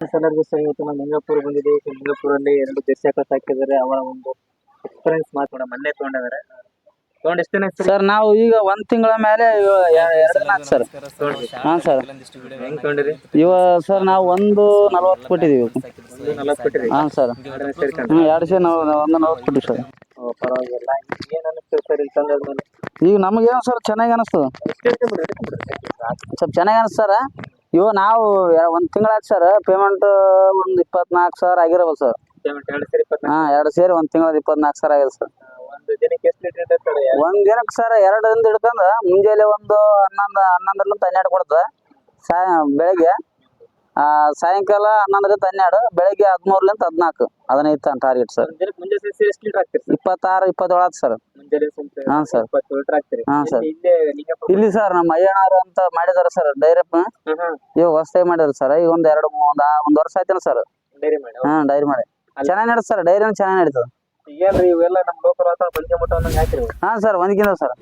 ಎಲ್ಲರಿಗೂ ಸಹ ಇವತ್ತು ನಾನು ಬಂದಿದೆ ಬಂದಿದ್ದೆ ಈ ಎರಡು ದೇಶ ಕಟ್ ಹಾಕಿದ್ದಾರೆ. ಅವರ ಒಂದು ಎಕ್ಸ್ಪೀರಿಯನ್ಸ್ ಮಾತೋಡ ಮೊನ್ನೆ ತಗೊಂಡಿದ್ದಾರೆ. ತಗೊಂಡ್ ಎಷ್ಟು ದಿನ ಸರ್ ನಾವು ಈಗ ಒಂದ್ ತಿಂಗಳ ಮೇಲೆ ಸರ್ ಹಾ ಸರ್. ಹೆಂಗ್ ತಗೊಂಡಿರಿ? ಇವ ಸರ್ ನಾವು ಒಂದು ನಲ್ವತ್ತು ಕೊಟ್ಟಿದೀವಿ ಒಂದು ನಲವತ್ತು ಕೊಟ್ಟಿರಿ ಹಾ ಸರ್. ಹ್ಮ್ ಎರಡು ಸೇರಿ ನಾವು ಒಂದು ನಲ್ವತ್ತು ಕೊಟ್ಟಿವಿ ಸರ್. ಪರವಾಗಿಲ್ಲ. ಏನ್ ಅನಿಸ್ತದೆ ಸರ್ ಇಲ್ಲಿ ತಂದಾದ್ಮೇಲೆ ಈಗ ನಮಗೇನು ಸರ್ ಚೆನ್ನಾಗಿ ಅನಿಸ್ತದ? ಸ್ವಲ್ಪ ಚೆನ್ನಾಗಿ ಅನಿಸ್ತಾರ ಇವ ನಾವು ಒಂದ್ ತಿಂಗಳಾಯ್ತು ಸರ್ ಪೇಮೆಂಟ್ ಒಂದ್ ಇಪ್ಪತ್ನಾಲ್ಕು ಸಾವಿರ ಆಗಿರಬಹುದು ಸರ್ ಪೇಮೆಂಟ್ ಎರಡು ಸೇರಿ ಹಾ ಎರಡು ಸೇರಿ ಒಂದ್ ತಿಂಗಳ ಇಪ್ಪತ್ನಾಲ್ಕು ಸಾವಿರ ಆಗಿದೆ ಸರ್ ಒಂದು ದಿನಕ್ಕೆ ಎಷ್ಟು ಲೀಟರ್ ಇರ್ತಾರೆ ಒಂದ್ ದಿನಕ್ಕೆ ಸರ್ ಎರಡರಿಂದ ಹಿಡ್ಕೊಂಡ್ ಮುಂಜಾನೆ ಒಂದು ಹನ್ನೊಂದು ಹನ್ನೊಂದರಿಂದ ಹನ್ನೆರಡು ಕೊಡ್ತದೆ ಸಾಯ ಬೆಳಗ್ಗೆ ಆ, ಸಾಯಂಕಾಲ ಹನ್ನೊಂದರಿಂದ ಹನ್ನೆರಡು ಬೆಳಗ್ಗೆ ಹದಿಮೂರ್ಲಿಂದ ಹದಿನಾಲ್ಕು. ಹದಿನೈದು ಇತ್ತ ಟಾರ್ಗೆಟ್ ಸರ್ ದಿನಕ್ಕೆ ಇಪ್ಪತ್ತಾರು ಇಪ್ಪತ್ತೇಳು ಸರ್. ಹಾ, ಸರ್. ಹಾ, ಸರ್. ಇಲ್ಲಿ- ಸರ್ ನಮ್ಮ ಅಯ್ಯಣ್ಣವ್ರು ಅಂತ ಮಾಡಿದಾರ ಸರ್ ಹಾ. ಇವಾಗ ಹೊಸ್ತಾಗಿ ಮಾಡಿದ್ರು ಸರ್. ಈಗ ಒಂದ್ ಎರಡು ಒಂದ್ ಒಂದ್ ವರ್ಷ ಆಯ್ತಲ್ಲ ಸರ್. ಡೈರಿ ಮಾಡಿ ಹಾ ಡೈರಿ ಮಾಡಿ. ಚೆನ್ನಾಗಿ ನಡೀತದೆ ಸರ್ ಡೈರಿ ಚೆನ್ನಾಗಿ ನಡೀತದೆ. ಏನ್ರಿ ಇವೆಲ್ಲ ನಮ್ಮ ಲೋಕಲ್ ವಾತಾವರಣ ಬಂದಿ ಮುಟ್ಟ ಅನ್ನಂಗ್ ಹಾಕಿರಿ ಹಾ ಸರ್ ಒಂದ್ಕಿಂತ ಸರ್.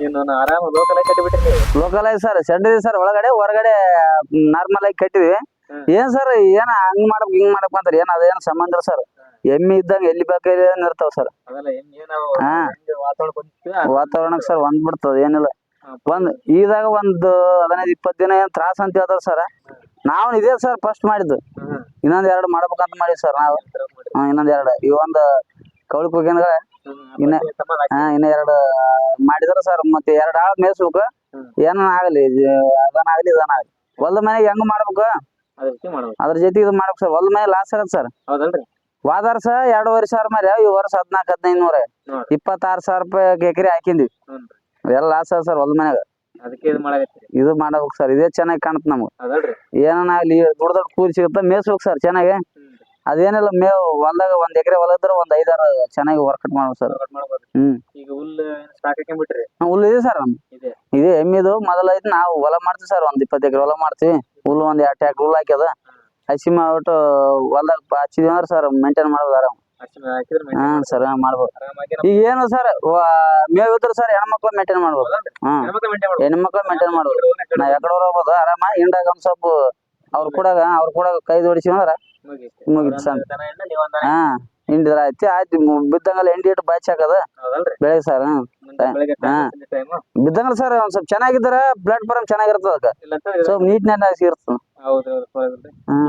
ಇನ್ನು ಆರಾಮ ಲೋಕಲ್ ಆಗಿ ಕಟ್ಟಿಬಿಟ್ಟಿರಿ ಲೋಕಲ್ ಆಗಿ ಸರ್ ಶೆಡ್ ಇದೆ ಸರ್ ಒಳಗಡೆ ಹೊರಗಡೆ ನಾರ್ಮಲ್ ಆಗಿ ಕಟ್ಟಿದ್ವಿ. ಏನ್ ಸರ್ ಏನ ಹಂಗ್ ಮಾಡಕ್ ಹಿಂಗ್ ಮಾಡಕ್ ಅಂತಾರೆ ಏನ್ ಅದೇನ್ ಸಂಬಂಧ ಸರ್? ಎಮ್ಮಿ ಇದ್ದಂಗ ಎಲ್ಲಿ ಬೇಕಾದ್ರೆ ಇರ್ತಾವ ಸರ್. ಹಾ. ವಾತಾವರಣಕ್ ವಾತಾವರಣ ಸರ್ ಒಂದ್ ಬಿಡ್ತದ ಏನಿಲ್ಲ ಒಂದ್ ಇದಾಗ ಒಂದ್ ಹದಿನೈದು ಇಪ್ಪತ್ ದಿನ ಏನ್ ತ್ರಾಸ ಅಂತ ಹೇಳ್ತಾರ ಸರ್. ನಾವು ಇದೇ ಸರ್ ಫಸ್ಟ್ ಮಾಡಿದ್ದು. ಇನ್ನೊಂದ್ ಎರಡು ಮಾಡ್ಬೇಕಂತ ಮಾಡಿವಿ ಸರ್ ನಾವು. ಇನ್ನೊಂದ್ ಎರಡು ಈ ಒಂದ್ ಕೌಳಿ ಹ್ಮ್, ಇನ್ನ-. ಹಾ ಇನ್ನ ಎರಡು ಮಾಡಿದ್ರ ಸರ್. ಮತ್ತೆ ಎರಡ್ ಆಳ್ ಮೇಯ್ಸ್ಬೇಕು ಆಗಲಿ ಏನ ಆಗಲಿ ಅದನ್ನಾಗಲಿ ಇದನ್ನಾಗಲಿ ಹೊಲ್ದ ಮನೆಗೆ ಹೆಂಗ್ ಮಾಡ್ಬೇಕು? ಅದ್ರ ಜೊತೆ ಮಾಡ್ಬೇಕು. ಅದ್ರ ಜೊತೆ ಇದು ಮಾಡ್ಬೇಕು ಸರ್. ಹೊಲ್ದ ಮೇಲೆ ಲಾಸ್ ಆಗತ್ತೆ ಸರ್. ಹೌದಲ್ರಿ? ಸರ್ ವರ್ಷ ಎರಡೂವರೆ ಸಾವಿರ ಮಾರಿ ಈ ವರ್ಷ ಹದಿನಾಲ್ಕು ಹದಿನೈದು ನೂರ ನೋಡ್ರಿ. ಇಪ್ಪತ್ತಾರು ಸಾವಿರ ರೂಪಾಯಿ ಎಕರೆ ಹಾಕಿಂದ್ವಿ. ಹ್ಞೂ ಎಲ್ಲ ಲಾಸ್ ಅದ ಸರ್ ಹೊಲ್ದ ಮನ್ಯಾಗ ಅದಕ್ಕೆ ಇದು ಮಾಡಾಕತ್ತೀರಿ. ಇದು ಮಾಡ್ಬೇಕು ಸರ್. ಇದೇ ಚೆನ್ನಾಗಿ ಕಾಣುತ್ತೆ ನಮ್ಗೆ. ಹೌದಲ್ರಿ? ಅಲ್ಲಿ ದೊಡ್ಡ ದೊಡ್ಡ ಕೂಲಿ ಸಿಗುತ್ತೆ ಮೇಯ್ಸ್ಬೇಕು ಸರ್ ಚೆನ್ನಾಗಿ. ಅದೇನಿಲ್ಲ ಮೇವು ಹೊಲ್ದಾಗ ಒಂದ್ ಎಕರೆ ಹೊಲ ಇದ್ರೆ ಒಂದ್ ಐದಾರು ಚೆನ್ನಾಗಿ ವರ್ಕೌಟ್ ಮಾಡ್ಬೇಕು ಸರ್. ಮಾಡ್ಬೋದು. ಹ್ಮ್. ಈಗ ಹುಲ್ಲು ಸ್ಟಾಕ್ ಹಾಕೊಂಡ್ಬಿಟ್ರಿ ಹಾ, ಹುಲ್ಲು ಇದೆ ಸರ್ ನಮ್ದು. ಇದೆ. ಇದೆ ಎಮ್ಮಿದು ಮೊದಲ ಐತಿ ನಾವು ಹೊಲ ಮಾಡ್ತೀವಿ ಸರ್. ಒಂದ್ ಇಪ್ಪತ್ತು ಎಕರೆ ಹೊಲ ಮಾಡ್ತೀವಿ. ಹುಲ್ಲು ಒಂದ್ ಎರಡ್ ಟ್ಯಾಕ್ಟರ್ ಹುಲ್ಲು ಹಾಕ್ಯದ. ಹಸಿ ಮಾಡ್ಬಿಟ್ಟು ಹೊಲ್ದಾಗ ಹಚ್ಚಿದ್ವಿ ಅಂದ್ರೆ ಸರ್ ಮೇಂಟೈನ್ ಮಾಡ್ಬೋದು ಆರಾಮ್. ಹಾ ಸರ್ ಮಾಡ್ಬೋದು. ಈಗ ಏನು ಸರ್ ಮೇವ್ ಇದ್ರೆ ಸರ್ ಹೆಣ್ಮಕ್ಳು ಮೇಂಟೈನ್ ಮಾಡ್ಬೋದು. ಹಾ ಹೆಣ್ಮಕ್ಳು ಮೇಂಟೈನ್ ಮಾಡ್ಬೋದು. ನಾ ಎಕಡೆ ಹೋಗ್ಬೋದು. ಆರಾಮ ಹಿಂಡಾಗ ಒಂದ್ ಸ್ವಲ್ಪ ಅವ್ರ ಕೂಡ ಅವ್ರ ಕೂಡ ಕೈ ಜೋಡಿಸಿ ಅಂದ್ರ ಮುಗಿತ್ ಸರ್. ಹಾ. ಹಿಂಡಿದ್ರ ಆಯ್ತು. ಆಯ್ತು ಬಿದ್ದಂಗಲ್ಲ ಎಂಡಿ ಇಟ್ಟು ಬಾಚಿ ಹಾಕದ? ಬೆಳಗ್ಗೆ ಬೆಳೆ ಸರ್ ಹಾ. ಬಿದ್ದಂಗಲ್ಲ ಸರ್ ಒಂದ್ ಸ್ವಲ್ಪ ಚೆನ್ನಾಗಿದ್ರೆ ಬ್ಲಡ್ ಪರಂ ಚೆನ್ನಾಗಿರ್ತದ ಅದಕ್ಕೆ. ಸ್ವಲ್ಪ ಇರ್ತದ.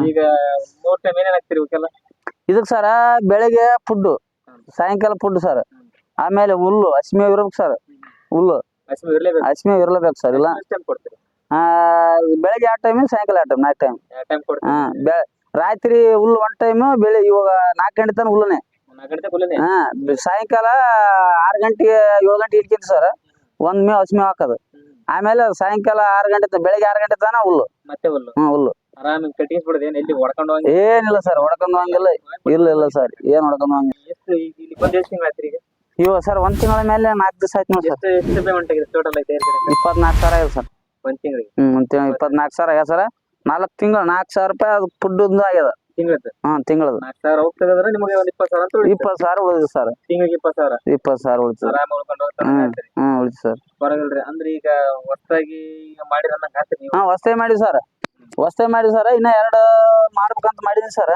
ಈಗ ಮೂರ್ ಟೈಮ್ ಏನೇನ್ ಹಾಕ್ತಿರಿ ಇವಕ್ಕೆಲ್ಲ ಇದಕ್ ಸರ ಬೆಳಿಗ್ಗೆ ಫುಡ್ ಸಾಯಂಕಾಲ ಫುಡ್ ಸರ್. ಆಮೇಲೆ ಹುಲ್ಲು ಹಸಿಮೇವ್ ಇರ್ಬೇಕು ಸರ್. ಹುಲ್ಲು. ಹಸಿಮೇವ್ ಇರ್ಲೇಬೇಕು. ಸರ್ ಇಲ್ಲ? ಬೆಳಿಗ್ಗೆ ಎರಡು ಟೈಮ್ ಸಾಯಂಕಾಲ ಎರಡು ಟೈಮ್ ನಾಲ್ಕು ಟೈಮ್ ಹಾ ರಾತ್ರಿ ಹುಲ್ಲು ಒನ್ ಟೈಮ್ ಬೆಳೆ ಇವಾಗ ನಾಲ್ಕು ಗಂಟೆ ತನಕ ಹುಲ್ಲುನೆ. ಹಾ ಸಾಯಂಕಾಲ ಆರು ಗಂಟೆಗೆ ಏಳು ಗಂಟೆ ಇಟ್ಕಿಂತ ಸರ್. ಒಂದ್ ಮೇವ್ ಹಸಿಮೇವ್ ಹಾಕೋದು. ಆಮೇಲೆ ಸಾಯಂಕಾಲ ಆರು ಗಂಟೆ ಬೆಳಿಗ್ಗೆ ಆರು ಗಂಟೆ ತನ ಹುಲ್ಲು. ಮತ್ತೆ ಹುಲ್ಲು? ಹ್ಮ್ ಹುಲ್ಲು. ಏನಿಲ್ಲ ಸರ್ ಹೊಡ್ಕೊಂಡು ಹಂಗಿಲ್ಲ ಇಲ್ಲ ಇಲ್ಲ ಸರ್ ಏನ್ ಹೊಡ್ಕೊಂಡು ಹಂಗಿಲ್ಲ ಇವಾಗ ಸರ್ ಒಂದ್ ತಿಂಗಳ ಮೇಲೆ ನಾಲ್ಕು ದಿವಸ ಆಯ್ತು ನೋಡಿ ಸರ್. ಇಪ್ಪತ್ನಾಲ್ಕು ಸಾವಿರ ಆಗಿದೆ ಸರ್. ಒಂದ್ ತಿಂಗಳಿಗೆ? ಹ್ಮ್ ಒಂದ್ ತಿಂಗಳ ಇಪ್ಪತ್ನಾಲ್ಕು ಸಾವಿರ ಆಗ್ಯದ ಸರ್. ನಾಲ್ಕು ತಿಂಗಳು ನಾಲ್ಕು ಸಾವಿರ ರೂಪಾಯಿ ಅದು ಫುಡ್ ಆಗ್ಯದ. ತಿಂಗಳದ್ದು? ಹಾ ತಿಂಗಳದು ನಾಲ್ಕು ಸಾವಿರ ನಿಮಗೆ ಒಂದು ಇಪ್ಪತ್ತು ಸಾವಿರ ಅಂತ ಉಳಿತು. ಇಪ್ಪತ್ತು ಸಾವಿರ ಉಳಿದು ಸರ್. ತಿಂಗಳಿಗೆ ಇಪ್ಪತ್ತು ಸಾವಿರ? ಇಪ್ಪತ್ತು ಸಾವಿರ ಉಳಿತು ಆರಾಮ ಉಳ್ಕೊಂಡು ಹೋಗ್ತಾರೆ ಹ್ಮ್ ಹ್ಮ್ ಉಳಿತು ಸರ್. ಪರವಾಗಿಲ್ರಿ. ಅಂದ್ರೆ ಈಗ ಹೊಸದಾಗಿ ಈಗ ಮಾಡಿರ ಅನ್ನಂಗ್ ಆತ್ರಿ ನೀವು. ಹಾ ಹೊಸ್ತೇ ಮಾಡಿ ಸರ್. ಮಾಡಿ ಸರ್. ಇನ್ನ ಎರಡು ಮಾಡ್ಬೇಕಂತ ಮಾಡಿದ್ವಿ ಸರ್.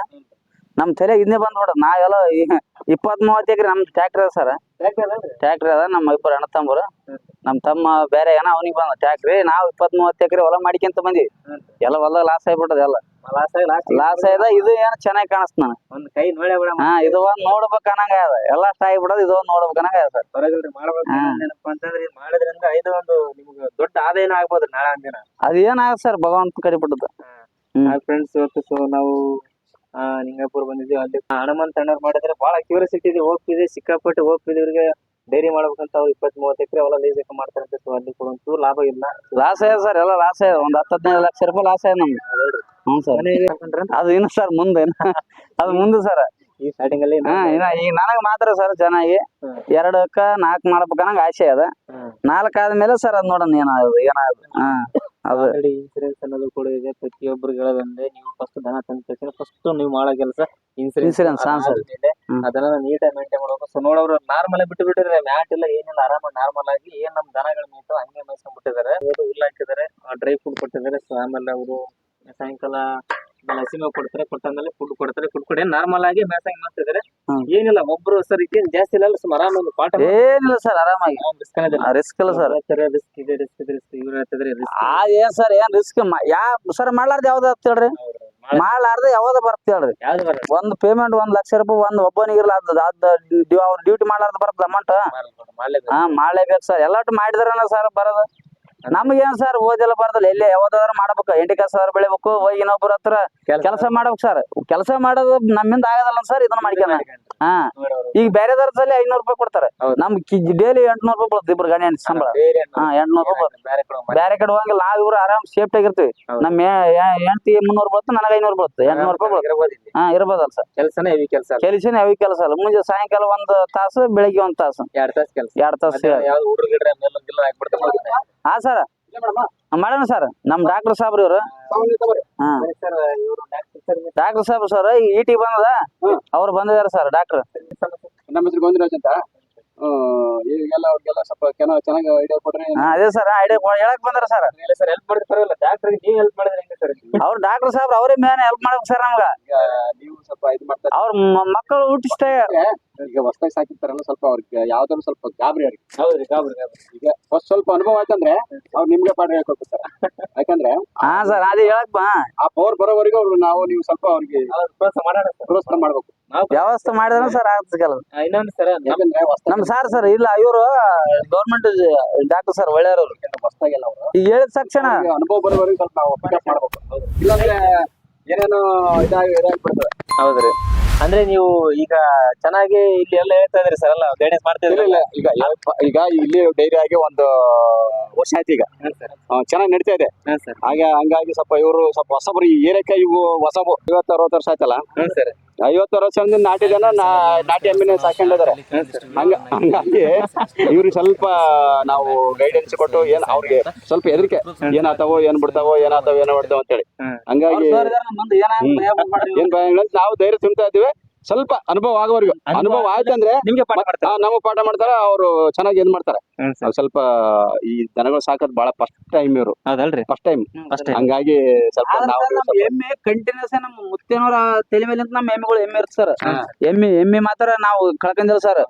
ನಮ್ ತಲೆ ಇದನ್ನೇ ನೋಡ ನಾವೆಲ್ಲ ಇಪ್ಪತ್ ಮೂವತ್ತು ಎಕರೆ ನಮ್ ಟ್ಯಾಕ್ಟ್ರಿ ಅದ ಸರ್. ಟ್ಯಾಕ್ಟ್ರಿ ಅದ? ನಮ್ಮ ಇಬ್ಬರು ಅಣ್ಣ ತಮ್ಮರು. ನಮ್ಮ ನಮ್ ತಮ್ಮ ಬೇರೆ ಏನೋ ಅವನಿಗೆ ಬಂದ. ಟ್ಯಾಕ್ಟ್ರಿ ನಾವು ಇಪ್ಪತ್ತ್ ಮೂವತ್ತು ಎಕರೆ ಹೊಲ ಮಾಡಿಕೊಂತ ಬಂದಿವಿ. ಹ್ಮ್. ಎಲ್ಲ ಹೊಲ ಲಾಸ್ ಆಗ್ಬಿಟ್ಟದ ಎಲ್ಲ. ಲಾಸ್ ಆಯ್ದ ಇದು ಏನು ಚೆನ್ನಾಗಿ ಕಾಣಿಸ್ತ ನಾನು ಒಂದ್ ಕೈ ನೋಡೇ ಬಿಡ ಹಾ ಇದು ಒಂದ್ ನೋಡ್ಬೇಕ ಅನ್ನಂಗ ಅದ ಎಲ್ಲ ಆಗ್ಬಿಡೋದು ಇದು ಒಂದ್ ನೋಡ್ಬೇಕ ಅನ್ನಂಗ ಅದ ಸರ್. ಹೊರಗಲ್ರಿ ಮಾಡ್ಬೇಕು. ಅಂತಂದ್ರೆ ಇದ್ ಇದು ಒಂದು ನಿಮ್ಗೆ ದೊಡ್ಡ ಆದಾಯನ ಆಗ್ಬೋದು ನಾಳೆ ಒಂದಿನ ಅದ್ ಏನಾಗತ್ ಸರ್ ಭಗವಂತ ಕಡಿಬಿಟ್ಟದ. ಫ್ರೆಂಡ್ಸ್ ಇವತ್ತು ಸೊ ನಾವು ಆ, ನಿಂಗಾಪುರ್ ಬಂದಿದ್ವಿ ಅಲ್ಲಿ ಹನುಮಂತ ಅಣ್ಣವ್ರು ಮಾಡಿದ್ರೆ ಬಹಳ ಕ್ಯೂರಿಯಾಸಿಟಿ ಇದೆ ಹೋಗ್ತಿದೆ ಸಿಕ್ಕಾಪಟ್ಟೆ ಹೋಗ್ತಿದೆ ಇವ್ರಿಗೆ ಡೈರಿ ಮಾಡ್ಬೇಕಂತ ಅವ್ರು ಇಪ್ಪತ್ ಮೂವತ್ತು ಎಕರೆ ಹೊಲ ಲೀಸಕ್ಕೆ ಮಾಡ್ತಾರೆ ಸೊ ಅಲ್ಲಿ ಕೂಡ ಒಂಚೂರು ಲಾಭ ಇಲ್ಲ. ಲಾಸ್ ಆಯ್ತು ಸರ್ ಎಲ್ಲ ಲಾಸ್ ಆಯ್ತು ಒಂದ್ ಹತ್ತು ಹದಿನೈದು ಲಕ್ಷ ರೂಪಾಯಿ ಲಾಸ್ ಆಯ್ತು ನಮ್ಗೆ ಹ್ಞೂ ಸರ್. ಅದು ಇನ್ನು ಸರ್ ಮುಂದೆ. ಅದು ಮುಂದೆ ಸರ್. ಈ ಸ್ಟಾರ್ಟಿಂಗ್ ಅಲ್ಲಿ ಈಗ ನನಗ್ ಮಾತ್ರ ಸರ್ ಚೆನ್ನಾಗಿ. ಎರಡಕ್ಕ ನಾಲ್ಕು ಮಾಡ್ಬೇಕನ್ನಂಗ ಆಸೆ ಅದ ನಾಲ್ಕು ಆದ್ಮೇಲೆ ಸರ್ ಅದ್ ನೋಡೋಣ ಏನಾದ್ರು ಏನಾದ್ರು ಹಾ. ಆಲ್ರೆಡಿ ಇನ್ಸೂರೆನ್ಸ್ ಅನ್ನೋದು ಕೂಡ ಇದೆ. ಪ್ರತಿಯೊಬ್ಬರಿಗೆ ಹೇಳೋದಂದ್ರೆ ನೀವು ಫಸ್ಟ್ ದನ ತಂದ ಫಸ್ಟ್ ನೀವು ಮಾಡೋ ಕೆಲಸ ಇನ್ಸೂರೆನ್ಸ್ Insurance, ಹಾ. ಹ್ಮ್. ಅದನ್ನ ನೀಟಾಗಿ ಮೇಂಟೈನ್ ಮಾಡಬೇಕು. ಸೊ ನೋಡೋರು ನಾರ್ಮಲ್ ಬಿಟ್ಟು ಬಿಟ್ಟಿದ್ರೆ ಮ್ಯಾಟ್ ಇಲ್ಲ ಏನಿಲ್ಲ ಆರಾಮ ನಾರ್ಮಲ್ ಆಗಿ ಏನ್ ನಮ್ ದನಗಳ ಮೇಯ್ತು ಹಂಗೆ ಮೇಯ್ಸ್ಕೊಂಡ್ಬಿಟ್ಟಿದ್ದಾರೆ. ಹುಲ್ಲು ಹಾಕಿದ್ದಾರೆ ಡ್ರೈ ಫುಡ್ ಕೊಟ್ಟಿದ್ದಾರೆ. ಸೊ ಆಮೇಲೆ ಅವರು ಸಾಯಂಕಾಲ ಮೇವು ಕೊಡ್ತಾರೆ ಕೊಟ್ಟಾದ್ಮೇಲೆ ಫುಡ್ ಕೊಡ್ತಾರೆ ಫುಡ್ ಕೊಡಿ. ನಾರ್ಮಲ್ ಆಗಿ ಮೇಸಂಗ್ ಮಾಡ್ತಿದ್ದಾರೆ. ಏನಿಲ್ಲ ಒಬ್ರು ಸರ್ ಇದೇನ್ ಜಾಸ್ತಿ ಇಲ್ಲ ಸುಮ್ ಆರಾಮ ಒಂದು ಪಾಠ ಏನಿಲ್ಲ ಸರ್ ಆರಾಮಾಗಿ. ರಿಸ್ಕ್ ಇಲ್ಲ ಸರ್. ರಿಸ್ಕ್ ಇದೆ ರಿಸ್ಕ್ ಇದೆ ರಿಸ್ಕ್ ಇವ್ರು ಹೇಳ್ತಿದ್ರೆ ಆ ಏನ್ ಸರ್ ಏನ್ ರಿಸ್ಕ್ ಯಾ ಸರ್ ಮಾಡ್ಲಾರ್ದ ಯಾವ್ದು ಹೇಳ್ರಿ? ಮಾಡ್ಲಾರ್ದ. ಯಾವ್ದು ಬರುತ್ತೆ ಹೇಳ್ರಿ? ಒಂದ್ ಪೇಮೆಂಟ್ ಒಂದ್ ಲಕ್ಷ ರೂಪಾಯಿ ಒಂದ್ ಒಬ್ಬನಿಗೆ ಇರಲ್ಲ ಅದ್ ಅವ್ರ ಡ್ಯೂಟಿ ಮಾಡ್ಲಾರ್ದ ಬರ್ತದ ಅಮೌಂಟ್ ಹಾ ಮಾಡ್ಲೇಬೇಕು ಸರ್. ಎಲ್ಲಾಟು ಮಾಡಿದ್ರ ಸರ್ ಬರೋದು? ನಮಗೇನ್ ಸರ್ ಓದಿಲ್ಲ ಬರ್ದಲ್ಲ ಎಲ್ಲಿ ಯಾವ್ದಾದ್ರು ಮಾಡ್ಬೇಕು ಎಂಟಿ ಕಸ ಬೆಳಿಬೇಕು ಹೋಗಿ ಇನ್ನೊಬ್ಬರ ಹತ್ರ ಕೆಲಸ ಮಾಡ್ಬೇಕು ಸರ್ ಕೆಲಸ ಮಾಡೋದು ನಮ್ಮಿಂದ ಆಗದಲ್ಲ ಸರ್ ಇದನ್ನ ಮಾಡ್ಕೊಂಡ ಹಾ. ಈಗ ಬೇರೆ ಸಲ ಐನೂರು ರೂಪಾಯಿ ಕೊಡ್ತಾರೆ. ನಮ್ ಡೈಲಿ ಎಂಟ್ನೂರು ರೂಪಾಯಿ ಬರುತ್ತೆ ಇಬ್ರು ಗಣಿ ಸಂಬಳ. ಹಾ ಎಂಟ್ನೂರು ರೂಪಾಯಿ. ಬೇರೆ ಕಡೆ ಹೋಗಂಗಿಲ್ಲ. ನಾವ್ ಇವ್ರು ಆರಾಮ್ ಸೇಫ್ಟಿ ಆಗಿರ್ತೀವಿ ನಮ್ ನಮ್ಮ ಹೆಂಡತಿ ಮುನ್ನೂರು ಬರುತ್ತೆ ನನಗೆ ಐನೂರು ಬರುತ್ತೆ. ಎಂಟ್ನೂರು ರೂಪಾಯಿ ಹಾ ಇರ್ಬೋದಲ್ಲ ಸರ್ ಕೆಲಸನೇ ಹೆವಿ ಕೆಲಸ ಕೆಲಸನೇ ಯಾವ ಕೆಲಸ ಅಲ್ಲ. ಮುಂಜಾನೆ ಸಾಯಂಕಾಲ ಒಂದ್ ತಾಸು ಬೆಳಿಗ್ಗೆ ಒಂದ್ ತಾಸು. ಎರಡ್ ತಾಸು ಕೆಲಸ. ಎರಡ್ ತಾಸು ಹಾ ಸರ್ ಮಾಡೋಣ ಸರ್ ನಮ್ ಡಾಕ್ಟರ್ ಸಾಬ್ರು ಇವ್ರು. ಹಾ. ಸರ್ ಇವರು ಡಾಕ್ಟರ್ ಸರ್ ಈ ಸಾಬ್ ಸರ್ ಈಟಿ ಬಂದದ? ಅವ್ರು ಬಂದಿದಾರೆ ಸರ್ ಡಾಕ್ಟರ್ ನಮ್ಮ ಹೆಸರು ಗೋವಿಂದರಾಜ್ ಅಂತ. ಈಗೆಲ್ಲ ಅವ್ರಿಗೆಲ್ಲ ಸ್ವಲ್ಪ ಕೆನ ಚೆನ್ನಾಗಿ ಐಡಿಯಾ ಕೊಡ್ರಿ ಅದೇ ಸರ್ ಐಡಿಯಾ ಹೇಳಕ್ ಬಂದ್ರ ಸರ್ ಇಲ್ಲ ಸರ್ ಹೆಲ್ಪ್ ಮಾಡಿದ್ರೆ ಪರವಾಗಿಲ್ಲ. ಡಾಕ್ಟರ್ ನೀವ್ ಹೆಲ್ಪ್ ಮಾಡಿದ್ರೆ ಹೆಂಗೆ ಸರ್ ಅವ್ರ ಡಾಕ್ಟರ್ ಸಾಬ್ರು ಅವರೇ ಮೇನ್ ಹೆಲ್ಪ್ ಮಾಡಬೇಕು ಸರ್ ನಮ್ಗ. ನೀವು ಸ್ವಲ್ಪ ಇದು ಮಾಡ್ತಾ ಅವ್ರ ಮ- ಮಕ್ಕಳು ಹುಟ್ಟಿಸ್ತೇ ಈಗ ಹೊಸದಾಗಿ ಸಾಕಿರ್ತಾರಲ್ಲ ಸ್ವಲ್ಪ ಅವ್ರಿಗೆ ಯಾವ್ದಾದ್ರು ಸ್ವಲ್ಪ ಗಾಬರಿ ಅವ್ರಿಗೆ. ಹೌದ್ರಿ ಗಾಬರಿ ಗಾಬರಿ. ಈಗ ಫಸ್ಟ್ ಸ್ವಲ್ಪ ಅನುಭವ ಆಯ್ತಂದ್ರೆ ಅವ್ರು ನಿಮ್ಗೆ ಪಾಠ ಹೇಳ್ಕೊಡ್ತಾರೆ ಯಾಕಂದ್ರೆ ಹಾ ಸರ್ ಅದೇ ಹೇಳಕ್ ಬಾ. ಆ ಪವರ್ ಬರೋವರೆಗೂ ಅವ್ರು ನಾವು ನೀವು ಸ್ವಲ್ಪ ಅವ್ರಿಗೆ ಅವ್ರು ಪ್ರೋತ್ಸಾಹ ಮಾಡೋಣ ಸರ್. ಪ್ರೋತ್ಸಾಹ ಮಾಡ್ಬೇಕು. ನಾವು ವ್ಯವಸ್ಥೆ ಮಾಡಿದ್ರೆ ಸರ್ ಕೆಲಸ ಇನ್ನೊಂದು ಸರ್ ಯಾಕಂದ್ರೆ ಹೊಸ್ದಾಗಿ ನಮ್ ಸಾರ್ ಸರ್ ಇಲ್ಲ ಇವರು ಗೌರ್ಮೆಂಟ್ ಡಾಕ್ಟರ್ ಸರ್ ಒಳ್ಳೆಯವರು ಹೊಸ್ದಾಗೆಲ್ಲ ಅವರು. ಈಗ ಹೇಳಿದ ತಕ್ಷಣ. ಅವ್ರಿಗೆ ಅನುಭವ ಬರೋವರೆಗೂ ಸ್ವಲ್ಪ ನಾವು ಮಾಡ್ಬೇಕು. ಇಲ್ಲಾಂದ್ರೆ ಏನೇನೋ ಇದಾಗಿ ಇದಾಗ್ಬಿಡ್ತದೆ. ಹೌದ್ರಿ. ಅಂದ್ರೆ ನೀವು ಈಗ ಚೆನ್ನಾಗಿ ಇಲ್ಲಿ ಎಲ್ಲ ಹೇಳ್ತಾ ಇದ್ರಿ ಸರ್ ಅಲ್ಲ ಗೈಡೆನ್ಸ್ ಮಾಡ್ತಾ ಇಲ್ಲ ಇದ್ರಿ ಇಲ್ಲ ಈಗ ಈಗ ಇಲ್ಲಿ ಡೈರಿ ಆಗಿ ಒಂದು ವರ್ಷ ಆಯ್ತು ಈಗ. ಚೆನ್ನಾಗಿ ನಡೀತಾ ಇದೆ. ಹಾಗೆ ಹಂಗಾಗಿ ಸ್ವಲ್ಪ ಇವರು ಸ್ವಲ್ಪ ಹೊಸಬ್ರು ಈ ಏರಿಯಾಕ್ಕೆ ಇವು ಹೊಸಬು ಐವತ್ತು ಅರವತ್ತು ವರ್ಷ ಆಯ್ತಲ್ಲ? ಐವತ್ತು ವರ್ಷ ವರ್ಷದಿಂದ ನಾಟಿ ಜನ ನಾಟಿ ಎಮ್ಮಿನ ಸಾಕೊಂಡಿದ್ದಾರೆ ಹಂಗ ಹಂಗಾಗಿ ಇವ್ರಿಗೆ ಸ್ವಲ್ಪ ನಾವು ಗೈಡೆನ್ಸ್ ಕೊಟ್ಟು ಏನ್ ಅವ್ರಿಗೆ ಸ್ವಲ್ಪ ಹೆದರಿಕೆ. ಏನಾಗ್ತಾವೋ ಏನ್ ಬಿಡ್ತಾವೋ ಏನಾಗ್ತಾವೋ ಏನೋ ಬಿಡ್ತಾವ ಅಂತೇಳಿ. ಹಂಗಾಗಿ ಏನ್ ಭಯ ನಾವು ಧೈರ್ಯ ತುಂಬ್ತಾ ಇದೀವಿ ಸ್ವಲ್ಪ ಅನುಭವ ಆಗೋವರೆಗೂ. ಅನುಭವ ಆಯ್ತು ಆಯ್ತಂದ್ರೆ ನಿಮ್ಗೆ ಪಾಠ ಮಾಡ್ತಾರೆ. ನಮಗೆ ಪಾಠ ಮಾಡ್ತಾರ ಅವ್ರು ಚೆನ್ನಾಗಿ ಏನ್ ಮಾಡ್ತಾರೆ. ಸ್ವಲ್ಪ ಈ ದನಗಳು ಸಾಕೋದ್ ಬಹಳ ಫಸ್ಟ್ ಟೈಮ್ ಇವರು. ಅದಲ್ರಿ ಫಸ್ಟ್ ಟೈಮ್ ಅಷ್ಟೇ ಹಂಗಾಗಿ ಸ್ವಲ್ಪ ನಾವು ನಮ್ಮ ಎಮ್ಮೆ ಕಂಟಿನ್ಯೂಸ್ ನಮ್ಮ ಮುತ್ತೇನವರ ತಲೆ ಮೇಲೆ ನಮ್ಮ ಎಮ್ಮೆಗಳು ಎಮ್ಮೆ ಇರುತ್ತೆ ಸರ್. ಎಮ್ಮೆ ಎಮ್ಮೆ ಮಾತ್ರ ನಾವು ಕಳ್ಕೊಂಡಿಲ್ಲ ಸರ್.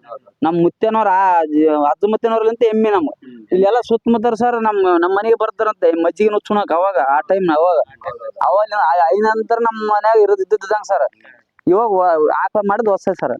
ನಮ್ ಮುತ್ತೇನವ್ರ ಅಜ್ಜ ಮುತ್ತೇನವ್ರಲಿಂತ ಎಮ್ಮೆ ನಮ್ಮ ಇಲ್ಲೆಲ್ಲ ಸುತ್ತಮುತ್ತಾರ ಸರ್ ನಮ್ ನಮ್ಮ ಮನೆಗೆ ಬರ್ತಾರಂತೆ. ಮಜ್ಜಿಗೆ ನುಚ್ಚುಣಕ್ ಅವಾಗ ಆ ಟೈಮ್ ಅವಾಗ. ಅವಾಗ ಐನಂತರ ನಂತರ ನಮ್ಮ ಮನ್ಯಾಗ ಇರೋದ್ ಇದ್ದಿದ್ದಂಗ ಸರ್. ಇವಾಗ ಆಕಳ ಮಾಡೋದು ಹೊಸ ಸರ್